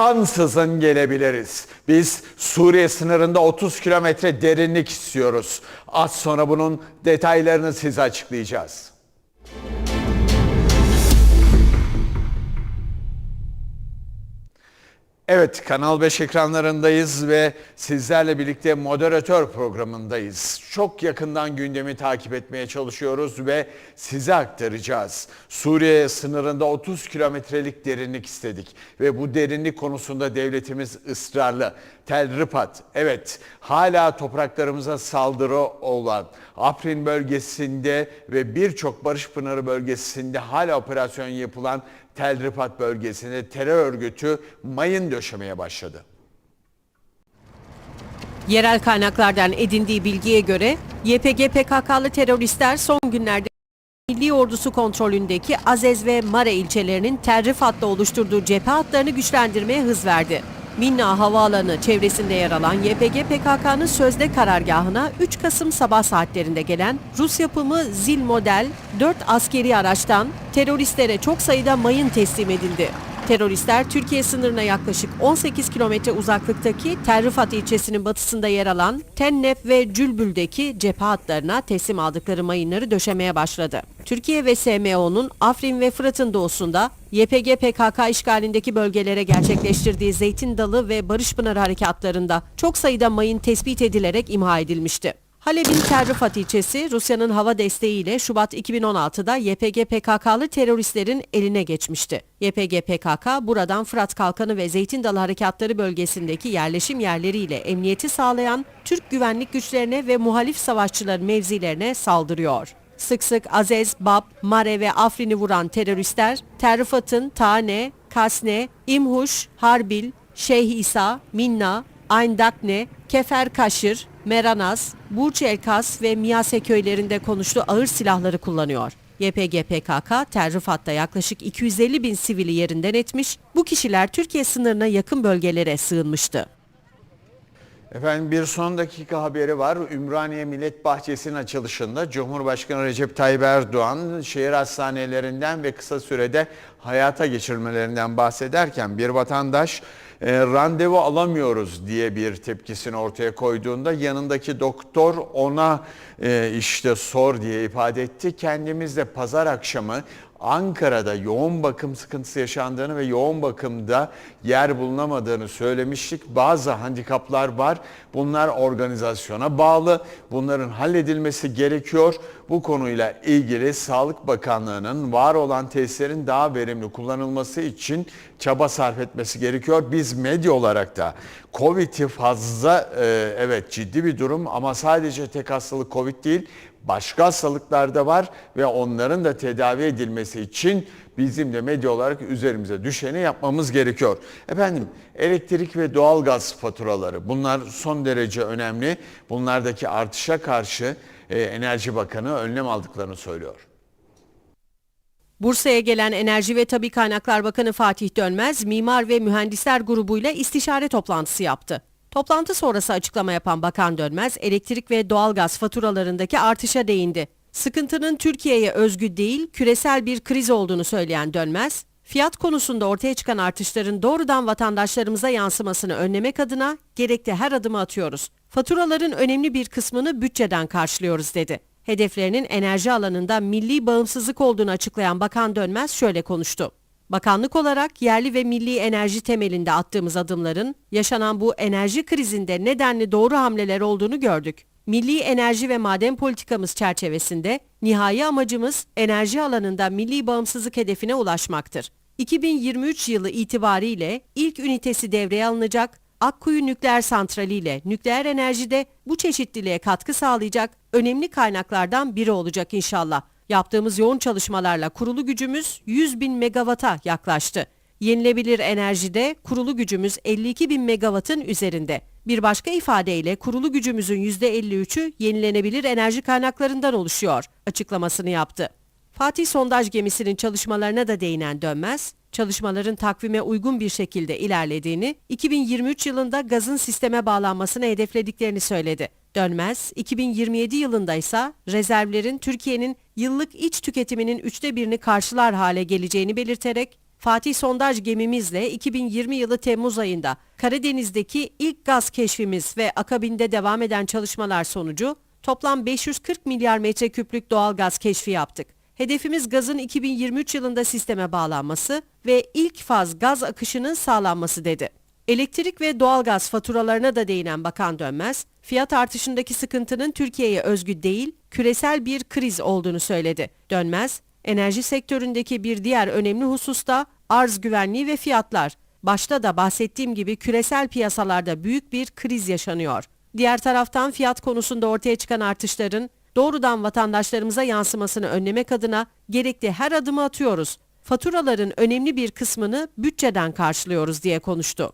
ansızın gelebiliriz. Biz Suriye sınırında 30 kilometre derinlik istiyoruz. Az sonra bunun detaylarını size açıklayacağız. Evet, Kanal 5 ekranlarındayız ve sizlerle birlikte moderatör programındayız. Çok yakından gündemi takip etmeye çalışıyoruz ve size aktaracağız. Suriye sınırında 30 kilometrelik derinlik istedik ve bu derinlik konusunda devletimiz ısrarlı. Tel Rifat, evet hala topraklarımıza saldırı olan Afrin bölgesinde ve birçok Barış Pınarı bölgesinde hala operasyon yapılan Tel Rifat bölgesinde terör örgütü mayın döşemeye başladı. Yerel kaynaklardan edindiği bilgiye göre YPG PKK'lı teröristler son günlerde Milli Ordusu kontrolündeki Azez ve Mare ilçelerinin Tel Rifat'ta oluşturduğu cephe hatlarını güçlendirmeye hız verdi. Minna Havaalanı çevresinde yer alan YPG PKK'nın sözde karargahına 3 Kasım sabah saatlerinde gelen Rus yapımı Zil model 4 askeri araçtan teröristlere çok sayıda mayın teslim edildi. Teröristler Türkiye sınırına yaklaşık 18 kilometre uzaklıktaki Tel Rifat ilçesinin batısında yer alan Tennef ve Cülbül'deki cephe hatlarına teslim aldıkları mayınları döşemeye başladı. Türkiye ve SMO'nun Afrin ve Fırat'ın doğusunda YPG PKK işgalindeki bölgelere gerçekleştirdiği Zeytin Dalı ve Barış Pınarı harekatlarında çok sayıda mayın tespit edilerek imha edilmişti. Halep'in Tel Rifat ilçesi Rusya'nın hava desteğiyle Şubat 2016'da YPG PKK'lı teröristlerin eline geçmişti. YPG PKK buradan Fırat Kalkanı ve Zeytin Dalı harekatları bölgesindeki yerleşim yerleriyle emniyeti sağlayan Türk güvenlik güçlerine ve muhalif savaşçıların mevzilerine saldırıyor. Sık sık Azez, Bab, Mare ve Afrin'i vuran teröristler Tel Rifat'ın Tane, Kasne, İmhuş, Harbil, Şeyh İsa, Minna, Ayndakne, Kefer Kaşır, Meranaz, Burç Elkas ve Miyase köylerinde konuştuğu ağır silahları kullanıyor. YPG PKK, Tel Rifat'ta yaklaşık 250 bin sivili yerinden etmiş, bu kişiler Türkiye sınırına yakın bölgelere sığınmıştı. Efendim bir son dakika haberi var. Ümraniye Millet Bahçesi'nin açılışında Cumhurbaşkanı Recep Tayyip Erdoğan şehir hastanelerinden ve kısa sürede hayata geçirmelerinden bahsederken bir vatandaş e, randevu alamıyoruz diye bir tepkisini ortaya koyduğunda yanındaki doktor ona e, işte sor diye ifade etti. Kendimiz de pazar akşamı Ankara'da yoğun bakım sıkıntısı yaşandığını ve yoğun bakımda yer bulunamadığını söylemiştik. Bazı handikaplar var. Bunlar organizasyona bağlı. Bunların halledilmesi gerekiyor. Bu konuyla ilgili Sağlık Bakanlığı'nın var olan tesislerin daha verimli kullanılması için çaba sarf etmesi gerekiyor. Biz medya olarak da Covid'i fazla e, evet ciddi bir durum ama sadece tek hastalık Covid değil başka hastalıklar var ve onların da tedavi edilmesi için bizim de medya olarak üzerimize düşeni yapmamız gerekiyor. Efendim elektrik ve doğalgaz faturaları bunlar son derece önemli. Bunlardaki artışa karşı e, Enerji Bakanı önlem aldıklarını söylüyor. Bursa'ya gelen Enerji ve Tabi Kaynaklar Bakanı Fatih Dönmez, Mimar ve Mühendisler grubuyla istişare toplantısı yaptı. Toplantı sonrası açıklama yapan Bakan Dönmez, elektrik ve doğalgaz faturalarındaki artışa değindi. Sıkıntının Türkiye'ye özgü değil, küresel bir kriz olduğunu söyleyen Dönmez, fiyat konusunda ortaya çıkan artışların doğrudan vatandaşlarımıza yansımasını önlemek adına gerekli her adımı atıyoruz. Faturaların önemli bir kısmını bütçeden karşılıyoruz dedi. Hedeflerinin enerji alanında milli bağımsızlık olduğunu açıklayan Bakan Dönmez şöyle konuştu. Bakanlık olarak yerli ve milli enerji temelinde attığımız adımların yaşanan bu enerji krizinde nedenli doğru hamleler olduğunu gördük. Milli enerji ve maden politikamız çerçevesinde nihai amacımız enerji alanında milli bağımsızlık hedefine ulaşmaktır. 2023 yılı itibariyle ilk ünitesi devreye alınacak, Akkuyu Nükleer Santrali ile nükleer enerjide bu çeşitliliğe katkı sağlayacak önemli kaynaklardan biri olacak inşallah. Yaptığımız yoğun çalışmalarla kurulu gücümüz 100 bin megawata yaklaştı. Yenilebilir enerjide kurulu gücümüz 52 bin megawattın üzerinde. Bir başka ifadeyle kurulu gücümüzün %53'ü yenilenebilir enerji kaynaklarından oluşuyor açıklamasını yaptı. Fatih sondaj gemisinin çalışmalarına da değinen Dönmez, çalışmaların takvime uygun bir şekilde ilerlediğini, 2023 yılında gazın sisteme bağlanmasını hedeflediklerini söyledi. Dönmez, 2027 yılında ise rezervlerin Türkiye'nin yıllık iç tüketiminin üçte birini karşılar hale geleceğini belirterek, Fatih sondaj gemimizle 2020 yılı Temmuz ayında Karadeniz'deki ilk gaz keşfimiz ve akabinde devam eden çalışmalar sonucu toplam 540 milyar metreküplük doğal gaz keşfi yaptık. Hedefimiz gazın 2023 yılında sisteme bağlanması ve ilk faz gaz akışının sağlanması dedi. Elektrik ve doğalgaz faturalarına da değinen Bakan Dönmez, fiyat artışındaki sıkıntının Türkiye'ye özgü değil, küresel bir kriz olduğunu söyledi. Dönmez, enerji sektöründeki bir diğer önemli husus da arz güvenliği ve fiyatlar. Başta da bahsettiğim gibi küresel piyasalarda büyük bir kriz yaşanıyor. Diğer taraftan fiyat konusunda ortaya çıkan artışların doğrudan vatandaşlarımıza yansımasını önlemek adına gerekli her adımı atıyoruz. Faturaların önemli bir kısmını bütçeden karşılıyoruz diye konuştu.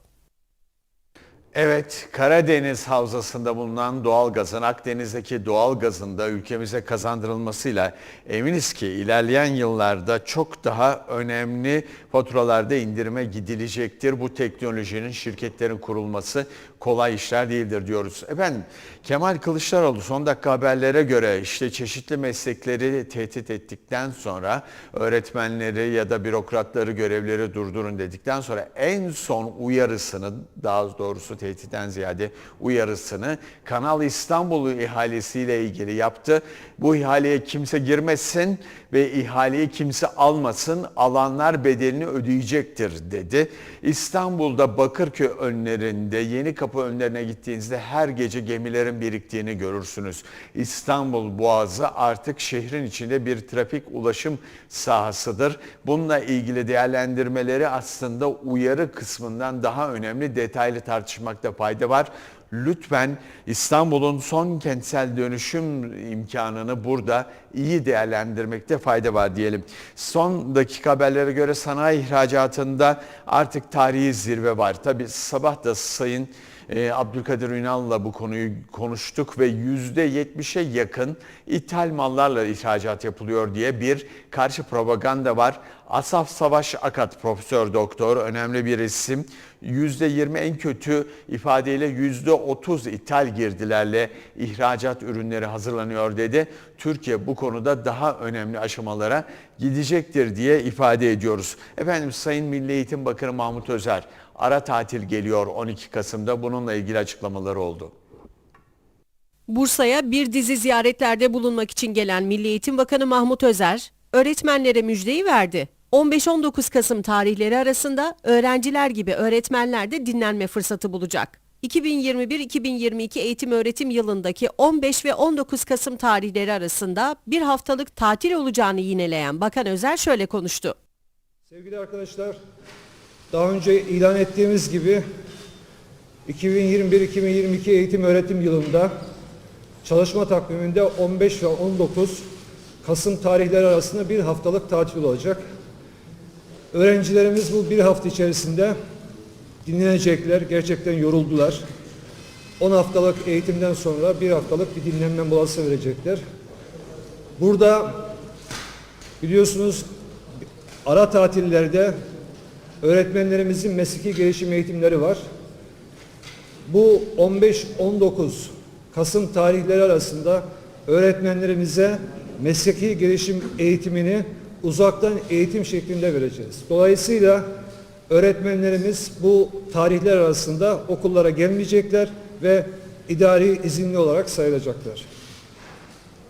Evet, Karadeniz havzasında bulunan doğal gazın Akdeniz'deki doğal gazın da ülkemize kazandırılmasıyla eminiz ki ilerleyen yıllarda çok daha önemli faturalarda indirime gidilecektir. Bu teknolojinin şirketlerin kurulması kolay işler değildir diyoruz. Efendim Kemal Kılıçdaroğlu son dakika haberlere göre işte çeşitli meslekleri tehdit ettikten sonra öğretmenleri ya da bürokratları görevleri durdurun dedikten sonra en son uyarısını daha doğrusu tehditten ziyade uyarısını Kanal İstanbul ihalesiyle ilgili yaptı. Bu ihaleye kimse girmesin ve ihaleyi kimse almasın alanlar bedelini ödeyecektir dedi. İstanbul'da Bakırköy önlerinde yeni kapı önlerine gittiğinizde her gece gemilerin biriktiğini görürsünüz. İstanbul Boğazı artık şehrin içinde bir trafik ulaşım sahasıdır. Bununla ilgili değerlendirmeleri aslında uyarı kısmından daha önemli detaylı tartışmakta fayda var. Lütfen İstanbul'un son kentsel dönüşüm imkanını burada iyi değerlendirmekte fayda var diyelim. Son dakika haberlere göre sanayi ihracatında artık tarihi zirve var. Tabi sabah da Sayın e, Abdülkadir Ünal'la bu konuyu konuştuk ve %70'e yakın ithal mallarla ihracat yapılıyor diye bir karşı propaganda var. Asaf Savaş Akat Profesör Doktor önemli bir isim. %20 en kötü ifadeyle %30 ithal girdilerle ihracat ürünleri hazırlanıyor dedi. Türkiye bu konuda daha önemli aşamalara gidecektir diye ifade ediyoruz. Efendim Sayın Milli Eğitim Bakanı Mahmut Özer ara tatil geliyor 12 Kasım'da bununla ilgili açıklamaları oldu. Bursa'ya bir dizi ziyaretlerde bulunmak için gelen Milli Eğitim Bakanı Mahmut Özer, öğretmenlere müjdeyi verdi. 15-19 Kasım tarihleri arasında öğrenciler gibi öğretmenler de dinlenme fırsatı bulacak. 2021-2022 eğitim öğretim yılındaki 15 ve 19 Kasım tarihleri arasında bir haftalık tatil olacağını yineleyen Bakan Özer şöyle konuştu. Sevgili arkadaşlar, daha önce ilan ettiğimiz gibi 2021-2022 eğitim öğretim yılında çalışma takviminde 15 ve 19 Kasım tarihleri arasında bir haftalık tatil olacak. Öğrencilerimiz bu bir hafta içerisinde dinlenecekler, gerçekten yoruldular. 10 haftalık eğitimden sonra bir haftalık bir dinlenme molası verecekler. Burada biliyorsunuz ara tatillerde öğretmenlerimizin mesleki gelişim eğitimleri var. Bu 15-19 Kasım tarihleri arasında öğretmenlerimize mesleki gelişim eğitimini uzaktan eğitim şeklinde vereceğiz. Dolayısıyla öğretmenlerimiz bu tarihler arasında okullara gelmeyecekler ve idari izinli olarak sayılacaklar.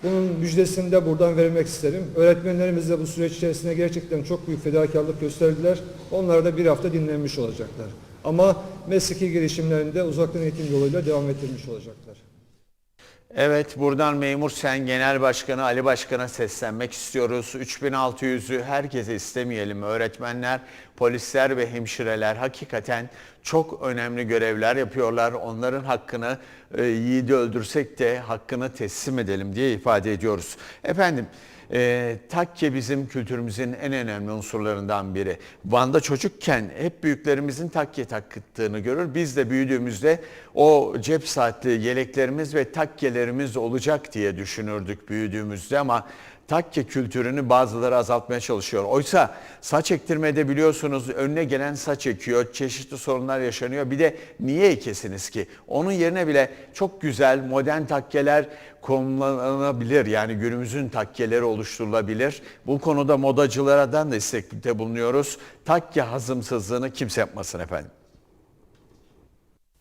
Bunun müjdesini de buradan vermek isterim. Öğretmenlerimiz de bu süreç içerisinde gerçekten çok büyük fedakarlık gösterdiler. Onlar da bir hafta dinlenmiş olacaklar. Ama mesleki gelişimlerinde uzaktan eğitim yoluyla devam ettirmiş olacaklar. Evet buradan Memur Sen Genel Başkanı Ali Başkan'a seslenmek istiyoruz. 3600'ü herkese istemeyelim. Öğretmenler, polisler ve hemşireler hakikaten çok önemli görevler yapıyorlar. Onların hakkını e, yiğidi öldürsek de hakkını teslim edelim diye ifade ediyoruz. Efendim e, takke bizim kültürümüzün en önemli unsurlarından biri. Van'da çocukken hep büyüklerimizin takke taktığını görür. Biz de büyüdüğümüzde o cep saatli yeleklerimiz ve takkelerimiz olacak diye düşünürdük büyüdüğümüzde ama takke kültürünü bazıları azaltmaya çalışıyor. Oysa saç ektirmede biliyorsunuz önüne gelen saç ekiyor, çeşitli sorunlar yaşanıyor. Bir de niye ekesiniz ki? Onun yerine bile çok güzel modern takkeler kullanılabilir. Yani günümüzün takkeleri oluşturulabilir. Bu konuda modacılardan da istekte bulunuyoruz. Takke hazımsızlığını kimse yapmasın efendim.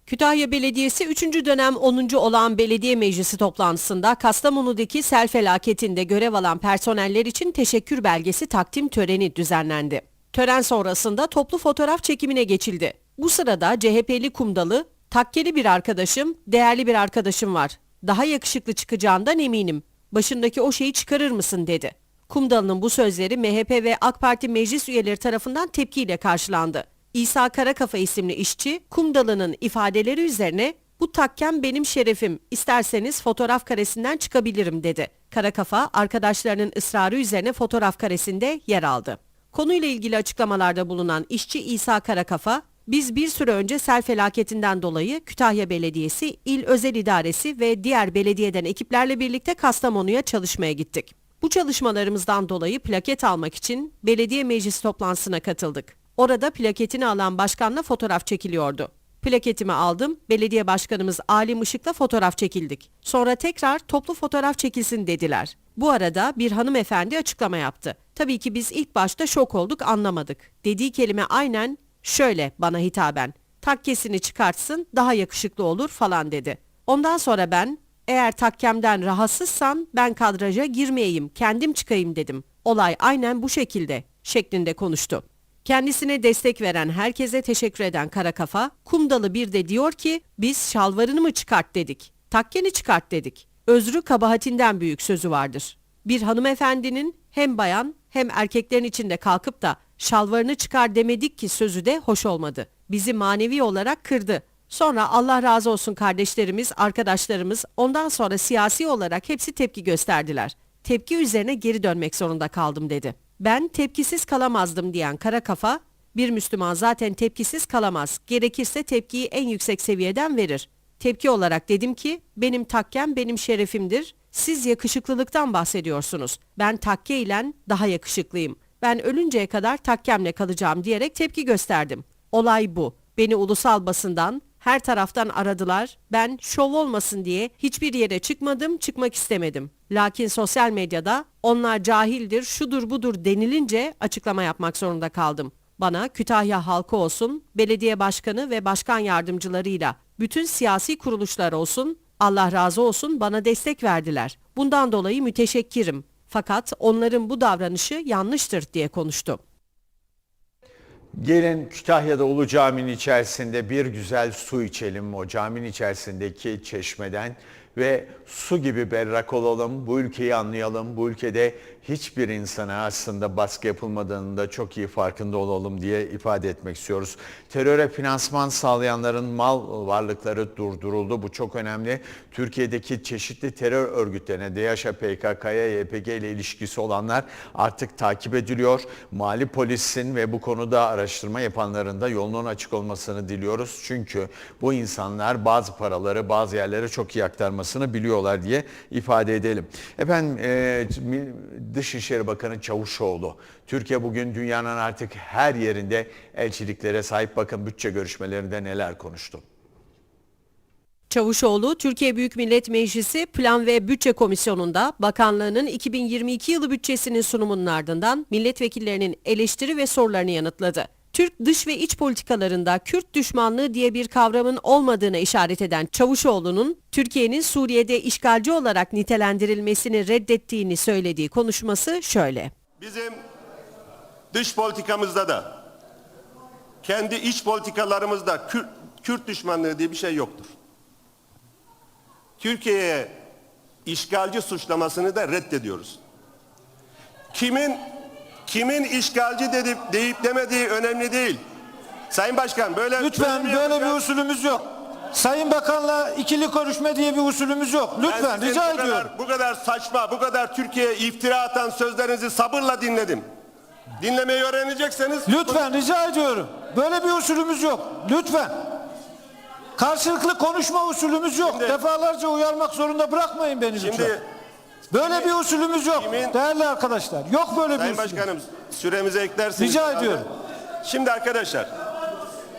Kütahya Belediyesi 3. dönem 10. olan belediye meclisi toplantısında Kastamonu'daki sel felaketinde görev alan personeller için teşekkür belgesi takdim töreni düzenlendi. Tören sonrasında toplu fotoğraf çekimine geçildi. Bu sırada CHP'li Kumdalı, takkeli bir arkadaşım, değerli bir arkadaşım var. Daha yakışıklı çıkacağından eminim. Başındaki o şeyi çıkarır mısın dedi. Kumdalı'nın bu sözleri MHP ve AK Parti meclis üyeleri tarafından tepkiyle karşılandı. İsa Karakafa isimli işçi Kumdalı'nın ifadeleri üzerine bu takken benim şerefim isterseniz fotoğraf karesinden çıkabilirim dedi. Karakafa arkadaşlarının ısrarı üzerine fotoğraf karesinde yer aldı. Konuyla ilgili açıklamalarda bulunan işçi İsa Karakafa, biz bir süre önce sel felaketinden dolayı Kütahya Belediyesi, İl Özel İdaresi ve diğer belediyeden ekiplerle birlikte Kastamonu'ya çalışmaya gittik. Bu çalışmalarımızdan dolayı plaket almak için belediye meclis toplantısına katıldık. Orada plaketini alan başkanla fotoğraf çekiliyordu. Plaketimi aldım, belediye başkanımız Ali Işık'la fotoğraf çekildik. Sonra tekrar toplu fotoğraf çekilsin dediler. Bu arada bir hanımefendi açıklama yaptı. Tabii ki biz ilk başta şok olduk anlamadık. Dediği kelime aynen şöyle bana hitaben. Takkesini çıkartsın daha yakışıklı olur falan dedi. Ondan sonra ben eğer takkemden rahatsızsan ben kadraja girmeyeyim kendim çıkayım dedim. Olay aynen bu şekilde şeklinde konuştu. Kendisine destek veren herkese teşekkür eden kara kafa, Kumdalı bir de diyor ki biz şalvarını mı çıkart dedik, takkeni çıkart dedik. Özrü kabahatinden büyük sözü vardır. Bir hanımefendinin hem bayan hem erkeklerin içinde kalkıp da şalvarını çıkar demedik ki sözü de hoş olmadı. Bizi manevi olarak kırdı. Sonra Allah razı olsun kardeşlerimiz, arkadaşlarımız ondan sonra siyasi olarak hepsi tepki gösterdiler. Tepki üzerine geri dönmek zorunda kaldım dedi. Ben tepkisiz kalamazdım diyen kara kafa, bir Müslüman zaten tepkisiz kalamaz. Gerekirse tepkiyi en yüksek seviyeden verir. Tepki olarak dedim ki benim takkem benim şerefimdir. Siz yakışıklılıktan bahsediyorsunuz. Ben takke ile daha yakışıklıyım. Ben ölünceye kadar takkemle kalacağım diyerek tepki gösterdim. Olay bu. Beni ulusal basından her taraftan aradılar. Ben şov olmasın diye hiçbir yere çıkmadım, çıkmak istemedim. Lakin sosyal medyada onlar cahildir, şudur budur denilince açıklama yapmak zorunda kaldım. Bana Kütahya halkı olsun, belediye başkanı ve başkan yardımcılarıyla bütün siyasi kuruluşlar olsun, Allah razı olsun bana destek verdiler. Bundan dolayı müteşekkirim. Fakat onların bu davranışı yanlıştır diye konuştu. Gelin Kütahya'da Ulu Cami'nin içerisinde bir güzel su içelim. O caminin içerisindeki çeşmeden ve su gibi berrak olalım, bu ülkeyi anlayalım, bu ülkede hiçbir insana aslında baskı yapılmadığını da çok iyi farkında olalım diye ifade etmek istiyoruz. Teröre finansman sağlayanların mal varlıkları durduruldu. Bu çok önemli. Türkiye'deki çeşitli terör örgütlerine, DAEŞ'e, PKK'ya, YPG ile ilişkisi olanlar artık takip ediliyor. Mali polisin ve bu konuda araştırma yapanların da yolunun açık olmasını diliyoruz. Çünkü bu insanlar bazı paraları bazı yerlere çok iyi aktarmasını biliyorlar diye ifade edelim. Efendim e, Dışişleri Bakanı Çavuşoğlu, Türkiye bugün dünyanın artık her yerinde elçiliklere sahip bakın bütçe görüşmelerinde neler konuştu. Çavuşoğlu, Türkiye Büyük Millet Meclisi Plan ve Bütçe Komisyonu'nda bakanlığının 2022 yılı bütçesinin sunumunun ardından milletvekillerinin eleştiri ve sorularını yanıtladı. Türk dış ve iç politikalarında Kürt düşmanlığı diye bir kavramın olmadığına işaret eden Çavuşoğlu'nun Türkiye'nin Suriye'de işgalci olarak nitelendirilmesini reddettiğini söylediği konuşması şöyle. Bizim dış politikamızda da kendi iç politikalarımızda Kürt, Kürt düşmanlığı diye bir şey yoktur. Türkiye'ye işgalci suçlamasını da reddediyoruz. Kimin kimin işgalci dedip deyip demediği önemli değil. Sayın Başkan böyle Lütfen böyle böyle bir usulümüz yok. Sayın Bakan'la ikili konuşma diye bir usulümüz yok. Lütfen rica bu kadar- ediyorum. bu kadar saçma, bu kadar Türkiye'ye iftira atan sözlerinizi sabırla dinledim. Dinlemeyi öğrenecekseniz Lütfen rica ediyorum. Böyle bir usulümüz yok. Lütfen. Karşılıklı konuşma usulümüz yok. Şimdi- Defalarca uyarmak zorunda bırakmayın beni lütfen. Böyle bir usulümüz yok. Kimin- Değerli arkadaşlar. Yok böyle bir Sayın usul. Başkanım süremize eklersiniz. Rica ediyorum. Şimdi arkadaşlar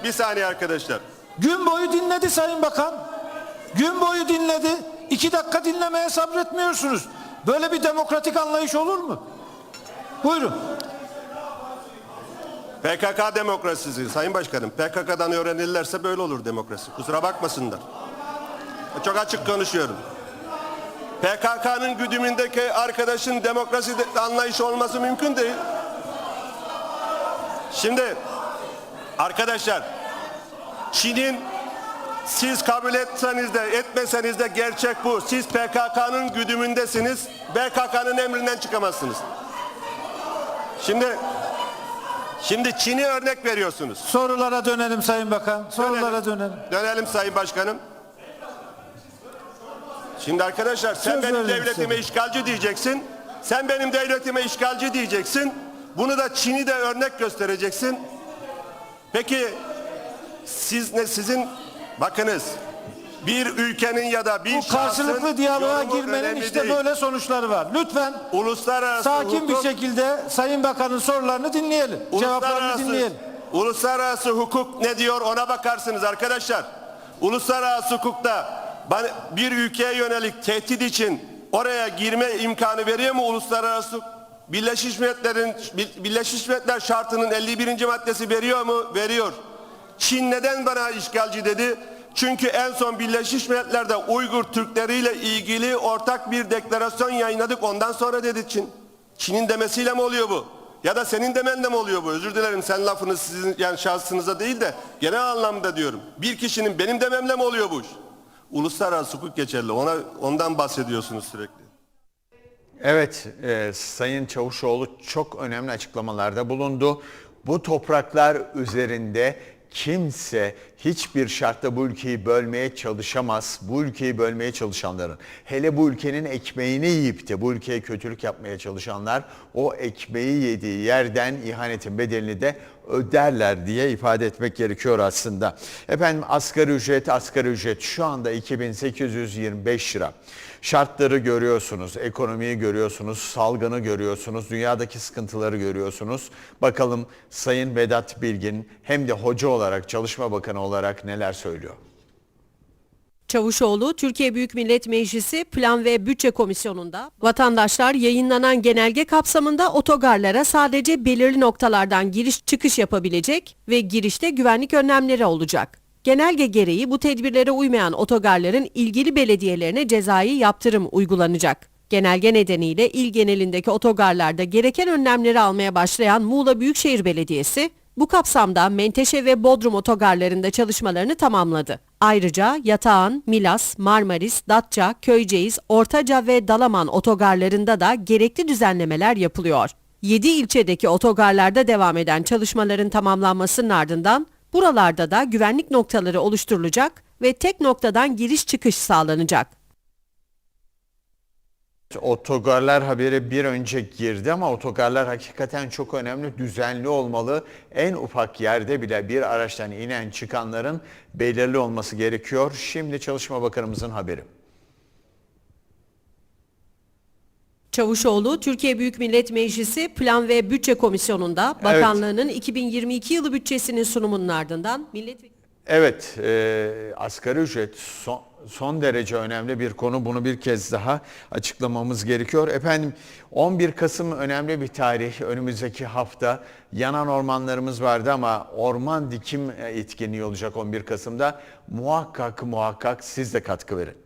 bir saniye arkadaşlar. Gün boyu dinledi Sayın Bakan. Gün boyu dinledi. İki dakika dinlemeye sabretmiyorsunuz. Böyle bir demokratik anlayış olur mu? Buyurun. PKK demokrasisi Sayın Başkanım. PKK'dan öğrenirlerse böyle olur demokrasi. Kusura bakmasınlar. Çok açık konuşuyorum. PKK'nın güdümündeki arkadaşın demokrasi de- anlayışı olması mümkün değil. Şimdi arkadaşlar Çin'in siz kabul etseniz de etmeseniz de gerçek bu. Siz PKK'nın güdümündesiniz. PKK'nın emrinden çıkamazsınız. Şimdi Şimdi Çin'i örnek veriyorsunuz. Sorulara dönelim Sayın Bakan. Sorulara dönelim. Dönelim Sayın Başkanım. Şimdi arkadaşlar sen Söz benim devletime size. işgalci diyeceksin. Sen benim devletime işgalci diyeceksin. Bunu da Çin'i de örnek göstereceksin. Peki siz ne sizin bakınız bir ülkenin ya da bir Bu karşılıklı diyaloğa girmenin işte değil. böyle sonuçları var. Lütfen uluslararası sakin bir hukuk- şekilde Sayın Bakan'ın sorularını dinleyelim. Cevaplarını dinleyelim. uluslararası hukuk ne diyor ona bakarsınız arkadaşlar. Uluslararası hukukta bir ülkeye yönelik tehdit için oraya girme imkanı veriyor mu uluslararası Birleşmiş Milletler'in Birleşmiş Milletler şartının 51. maddesi veriyor mu? Veriyor. Çin neden bana işgalci dedi? Çünkü en son Birleşmiş Milletler'de Uygur Türkleriyle ilgili ortak bir deklarasyon yayınladık. Ondan sonra dedi Çin. Çin'in demesiyle mi oluyor bu? Ya da senin demenle mi oluyor bu? Özür dilerim sen lafınız sizin yani şahsınıza değil de genel anlamda diyorum. Bir kişinin benim dememle mi oluyor bu iş? Uluslararası hukuk geçerli. Ona ondan bahsediyorsunuz sürekli. Evet, e, Sayın Çavuşoğlu çok önemli açıklamalarda bulundu. Bu topraklar üzerinde kimse hiçbir şartta bu ülkeyi bölmeye çalışamaz. Bu ülkeyi bölmeye çalışanların, hele bu ülkenin ekmeğini yiyip de bu ülkeye kötülük yapmaya çalışanlar o ekmeği yediği yerden ihanetin bedelini de öderler diye ifade etmek gerekiyor aslında. Efendim asgari ücret, asgari ücret şu anda 2825 lira. Şartları görüyorsunuz, ekonomiyi görüyorsunuz, salgını görüyorsunuz, dünyadaki sıkıntıları görüyorsunuz. Bakalım Sayın Vedat Bilgin hem de hoca olarak, Çalışma Bakanı olarak neler söylüyor? Çavuşoğlu, Türkiye Büyük Millet Meclisi Plan ve Bütçe Komisyonu'nda vatandaşlar yayınlanan genelge kapsamında otogarlara sadece belirli noktalardan giriş çıkış yapabilecek ve girişte güvenlik önlemleri olacak. Genelge gereği bu tedbirlere uymayan otogarların ilgili belediyelerine cezai yaptırım uygulanacak. Genelge nedeniyle il genelindeki otogarlarda gereken önlemleri almaya başlayan Muğla Büyükşehir Belediyesi, bu kapsamda Menteşe ve Bodrum otogarlarında çalışmalarını tamamladı. Ayrıca Yatağan, Milas, Marmaris, Datça, Köyceğiz, Ortaca ve Dalaman otogarlarında da gerekli düzenlemeler yapılıyor. 7 ilçedeki otogarlarda devam eden çalışmaların tamamlanmasının ardından buralarda da güvenlik noktaları oluşturulacak ve tek noktadan giriş çıkış sağlanacak. Otogarlar haberi bir önce girdi ama otogarlar hakikaten çok önemli, düzenli olmalı. En ufak yerde bile bir araçtan inen çıkanların belirli olması gerekiyor. Şimdi Çalışma Bakanımızın haberi. Çavuşoğlu, Türkiye Büyük Millet Meclisi Plan ve Bütçe Komisyonu'nda bakanlığının 2022 yılı bütçesinin sunumunun ardından milletvekili Evet, e, asgari ücret son, son derece önemli bir konu. Bunu bir kez daha açıklamamız gerekiyor. Efendim 11 Kasım önemli bir tarih. Önümüzdeki hafta yanan ormanlarımız vardı ama orman dikim etkinliği olacak 11 Kasım'da. Muhakkak muhakkak siz de katkı verin.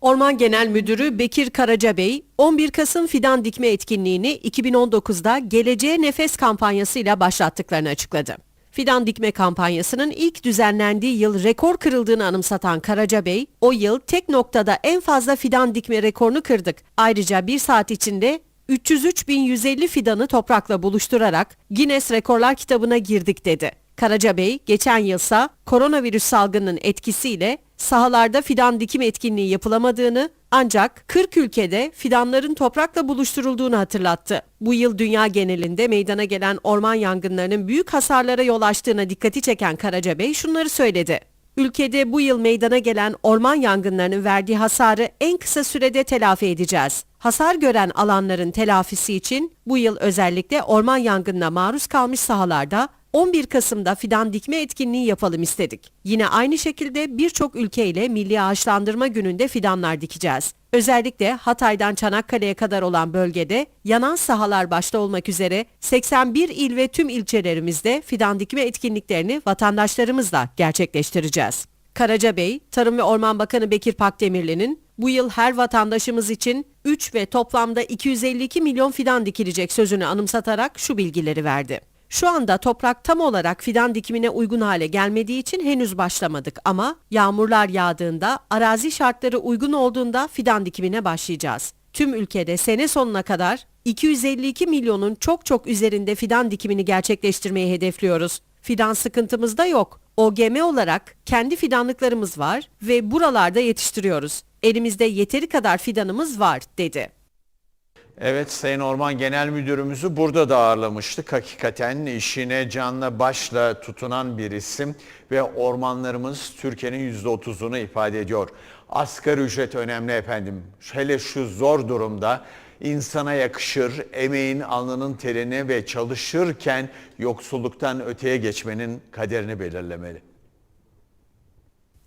Orman Genel Müdürü Bekir Karacabey, 11 Kasım Fidan Dikme etkinliğini 2019'da Geleceğe Nefes kampanyasıyla başlattıklarını açıkladı. Fidan dikme kampanyasının ilk düzenlendiği yıl rekor kırıldığını anımsatan Karacabey, o yıl tek noktada en fazla fidan dikme rekorunu kırdık. Ayrıca bir saat içinde 303.150 fidanı toprakla buluşturarak Guinness Rekorlar kitabına girdik dedi. Karacabey, geçen yılsa koronavirüs salgınının etkisiyle sahalarda fidan dikim etkinliği yapılamadığını ancak 40 ülkede fidanların toprakla buluşturulduğunu hatırlattı. Bu yıl dünya genelinde meydana gelen orman yangınlarının büyük hasarlara yol açtığına dikkati çeken Karacabey şunları söyledi. Ülkede bu yıl meydana gelen orman yangınlarının verdiği hasarı en kısa sürede telafi edeceğiz. Hasar gören alanların telafisi için bu yıl özellikle orman yangınına maruz kalmış sahalarda 11 Kasım'da fidan dikme etkinliği yapalım istedik. Yine aynı şekilde birçok ülkeyle Milli Ağaçlandırma Günü'nde fidanlar dikeceğiz. Özellikle Hatay'dan Çanakkale'ye kadar olan bölgede yanan sahalar başta olmak üzere 81 il ve tüm ilçelerimizde fidan dikme etkinliklerini vatandaşlarımızla gerçekleştireceğiz. Karacabey, Tarım ve Orman Bakanı Bekir Pakdemirli'nin bu yıl her vatandaşımız için 3 ve toplamda 252 milyon fidan dikilecek sözünü anımsatarak şu bilgileri verdi. Şu anda toprak tam olarak fidan dikimine uygun hale gelmediği için henüz başlamadık ama yağmurlar yağdığında, arazi şartları uygun olduğunda fidan dikimine başlayacağız. Tüm ülkede sene sonuna kadar 252 milyonun çok çok üzerinde fidan dikimini gerçekleştirmeyi hedefliyoruz. Fidan sıkıntımız da yok. OGM olarak kendi fidanlıklarımız var ve buralarda yetiştiriyoruz. Elimizde yeteri kadar fidanımız var dedi. Evet Sayın Orman Genel Müdürümüzü burada da ağırlamıştık. Hakikaten işine canla başla tutunan bir isim ve ormanlarımız Türkiye'nin %30'unu ifade ediyor. Asgari ücret önemli efendim. Hele şu zor durumda insana yakışır, emeğin alnının terini ve çalışırken yoksulluktan öteye geçmenin kaderini belirlemeli.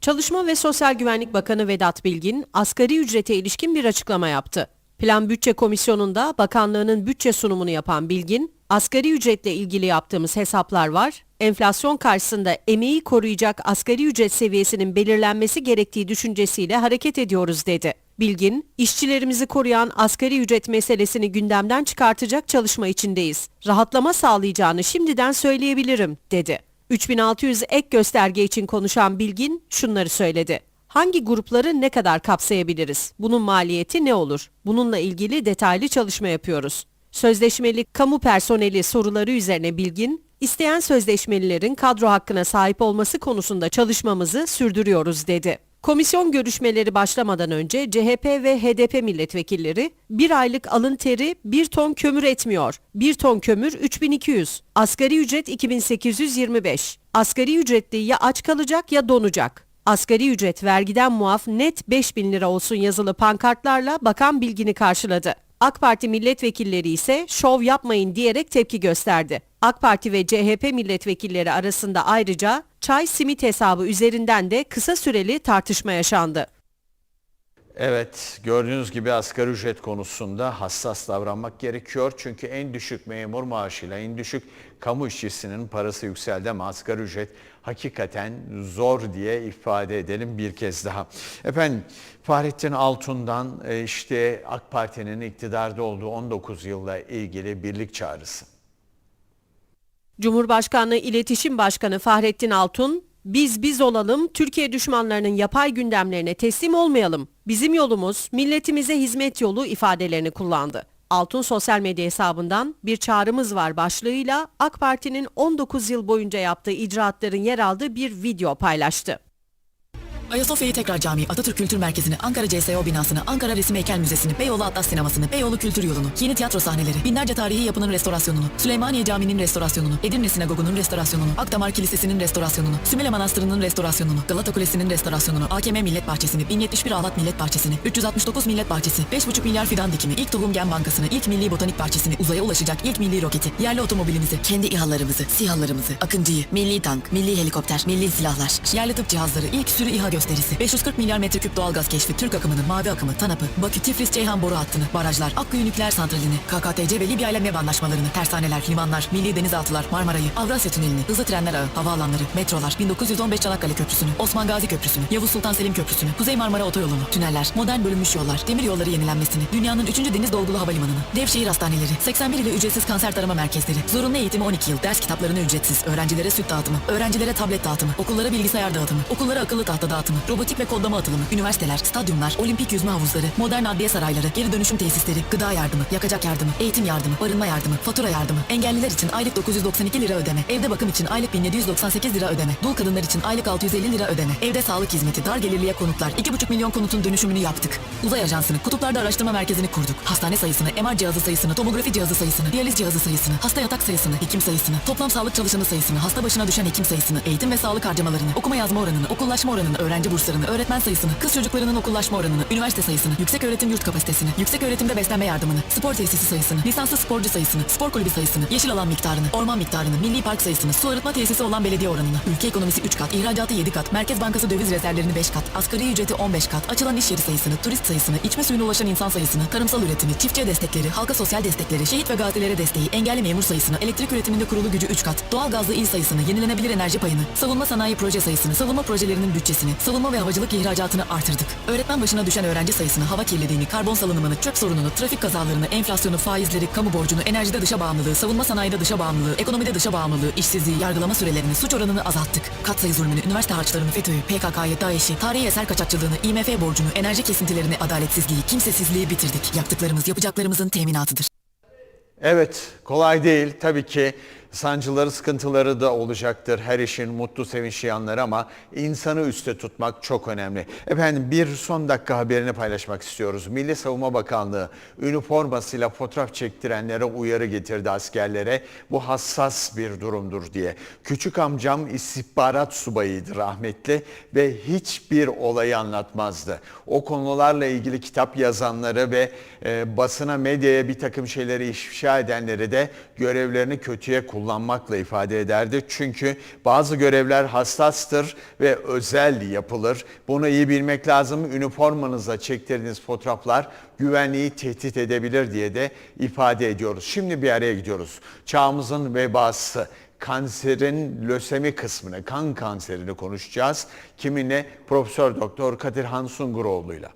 Çalışma ve Sosyal Güvenlik Bakanı Vedat Bilgin asgari ücrete ilişkin bir açıklama yaptı. Plan Bütçe Komisyonu'nda bakanlığının bütçe sunumunu yapan Bilgin, asgari ücretle ilgili yaptığımız hesaplar var, enflasyon karşısında emeği koruyacak asgari ücret seviyesinin belirlenmesi gerektiği düşüncesiyle hareket ediyoruz dedi. Bilgin, işçilerimizi koruyan asgari ücret meselesini gündemden çıkartacak çalışma içindeyiz. Rahatlama sağlayacağını şimdiden söyleyebilirim, dedi. 3600 ek gösterge için konuşan Bilgin şunları söyledi. Hangi grupları ne kadar kapsayabiliriz? Bunun maliyeti ne olur? Bununla ilgili detaylı çalışma yapıyoruz. Sözleşmeli kamu personeli soruları üzerine Bilgin, isteyen sözleşmelilerin kadro hakkına sahip olması konusunda çalışmamızı sürdürüyoruz dedi. Komisyon görüşmeleri başlamadan önce CHP ve HDP milletvekilleri bir aylık alın teri bir ton kömür etmiyor. Bir ton kömür 3200. Asgari ücret 2825. Asgari ücretli ya aç kalacak ya donacak. Asgari ücret vergiden muaf net 5000 lira olsun yazılı pankartlarla bakan bilgini karşıladı. AK Parti milletvekilleri ise şov yapmayın diyerek tepki gösterdi. AK Parti ve CHP milletvekilleri arasında ayrıca çay simit hesabı üzerinden de kısa süreli tartışma yaşandı. Evet gördüğünüz gibi asgari ücret konusunda hassas davranmak gerekiyor. Çünkü en düşük memur maaşıyla en düşük kamu işçisinin parası yükseldi ama asgari ücret hakikaten zor diye ifade edelim bir kez daha. Efendim Fahrettin Altun'dan e, işte AK Parti'nin iktidarda olduğu 19 yılla ilgili birlik çağrısı. Cumhurbaşkanlığı İletişim Başkanı Fahrettin Altun, biz biz olalım, Türkiye düşmanlarının yapay gündemlerine teslim olmayalım. Bizim yolumuz milletimize hizmet yolu ifadelerini kullandı. Altun sosyal medya hesabından bir çağrımız var başlığıyla AK Parti'nin 19 yıl boyunca yaptığı icraatların yer aldığı bir video paylaştı. Ayasofya'yı tekrar cami, Atatürk Kültür Merkezi'ni, Ankara CSO binasını, Ankara Resim Heykel Müzesi'ni, Beyoğlu Atlas Sineması'nı, Beyoğlu Kültür Yolu'nu, yeni tiyatro sahneleri, binlerce tarihi yapının restorasyonunu, Süleymaniye Camii'nin restorasyonunu, Edirne Sinagogu'nun restorasyonunu, Akdamar Kilisesi'nin restorasyonunu, Sümele Manastırı'nın restorasyonunu, Galata Kulesi'nin restorasyonunu, AKM Millet Bahçesi'ni, 1071 Ahlat Millet Bahçesi'ni, 369 Millet Bahçesi, 5,5 milyar fidan dikimi, ilk tohum gen bankasını, ilk milli botanik bahçesini, uzaya ulaşacak ilk milli roketi, yerli otomobilimizi, kendi İHA'larımızı, SİHA'larımızı, Akıncı'yı, milli tank, milli helikopter, milli silahlar, yerli tıp cihazları, ilk sürü İHA gösterisi, 540 milyar metreküp doğalgaz keşfi, Türk akımını, mavi akımı, TANAP'ı, Bakü, Tiflis, Ceyhan boru hattını, barajlar, Akkuyu nükleer santralini, KKTC ve Libya ile MEV anlaşmalarını, tersaneler, limanlar, milli denizaltılar, Marmara'yı, Avrasya Tüneli'ni, hızlı trenler ağı, havaalanları, metrolar, 1915 Çanakkale Köprüsü'nü, Osman Gazi Köprüsü'nü, Yavuz Sultan Selim Köprüsü'nü, Kuzey Marmara Otoyolu'nu, tüneller, modern bölünmüş yollar, demir yolları yenilenmesini, dünyanın 3. deniz dolgulu havalimanını, dev şehir hastaneleri, 81 ile ücretsiz kanser tarama merkezleri, zorunlu eğitimi 12 yıl, ders kitaplarını ücretsiz, öğrencilere süt dağıtımı, öğrencilere tablet dağıtımı, okullara bilgisayar dağıtımı, okullara akıllı tahta dağıtımı, dağıtımı, robotik ve kodlama atılımı, üniversiteler, stadyumlar, olimpik yüzme havuzları, modern adliye sarayları, geri dönüşüm tesisleri, gıda yardımı, yakacak yardımı, eğitim yardımı, barınma yardımı, fatura yardımı, engelliler için aylık 992 lira ödeme, evde bakım için aylık 1798 lira ödeme, dul kadınlar için aylık 650 lira ödeme, evde sağlık hizmeti, dar gelirliye konutlar, 2,5 milyon konutun dönüşümünü yaptık. Uzay ajansını, kutuplarda araştırma merkezini kurduk. Hastane sayısını, MR cihazı sayısını, tomografi cihazı sayısını, diyaliz cihazı sayısını, hasta yatak sayısını, hekim sayısını, toplam sağlık çalışanı sayısını, hasta başına düşen hekim sayısını, eğitim ve sağlık harcamalarını, okuma yazma oranını, okullaşma oranını, öğrenci burslarını, öğretmen sayısını, kız çocuklarının okullaşma oranını, üniversite sayısını, yüksek öğretim yurt kapasitesini, yüksek öğretimde beslenme yardımını, spor tesisi sayısını, lisanslı sporcu sayısını, spor kulübü sayısını, yeşil alan miktarını, orman miktarını, milli park sayısını, su arıtma tesisi olan belediye oranını, ülke ekonomisi 3 kat, ihracatı 7 kat, Merkez Bankası döviz rezervlerini 5 kat, asgari ücreti 15 kat, açılan iş yeri sayısını, turist sayısını, içme suyuna ulaşan insan sayısını, tarımsal üretimi, çiftçiye destekleri, halka sosyal destekleri, şehit ve gazilere desteği, engelli memur sayısını, elektrik üretiminde kurulu gücü 3 kat, doğal gazlı il sayısını, yenilenebilir enerji payını, savunma sanayi proje sayısını, savunma projelerinin bütçesini, savunma ve havacılık ihracatını artırdık. Öğretmen başına düşen öğrenci sayısını, hava kirliliğini, karbon salınımını, çöp sorununu, trafik kazalarını, enflasyonu, faizleri, kamu borcunu, enerjide dışa bağımlılığı, savunma sanayide dışa bağımlılığı, ekonomide dışa bağımlılığı, işsizliği, yargılama sürelerini, suç oranını azalttık. Katsayı zulmünü, üniversite harçlarını, FETÖ'yü, PKK'yı, DAEŞ'i, tarihi eser kaçakçılığını, IMF borcunu, enerji kesintilerini, adaletsizliği, kimsesizliği bitirdik. Yaptıklarımız yapacaklarımızın teminatıdır. Evet, kolay değil. Tabii ki sancıları, sıkıntıları da olacaktır. Her işin mutlu, sevinçli yanları ama insanı üste tutmak çok önemli. Efendim bir son dakika haberini paylaşmak istiyoruz. Milli Savunma Bakanlığı üniformasıyla fotoğraf çektirenlere uyarı getirdi askerlere. Bu hassas bir durumdur diye. Küçük amcam istihbarat subayıydı rahmetli ve hiçbir olayı anlatmazdı. O konularla ilgili kitap yazanları ve e, basına, medyaya bir takım şeyleri ifşa edenleri de görevlerini kötüye kullanmakla ifade ederdi. Çünkü bazı görevler hassastır ve özel yapılır. Bunu iyi bilmek lazım. Üniformanızla çektirdiğiniz fotoğraflar güvenliği tehdit edebilir diye de ifade ediyoruz. Şimdi bir araya gidiyoruz. Çağımızın vebası kanserin lösemi kısmını, kan kanserini konuşacağız. Kiminle? Profesör Doktor Kadirhan Sunguroğlu'yla.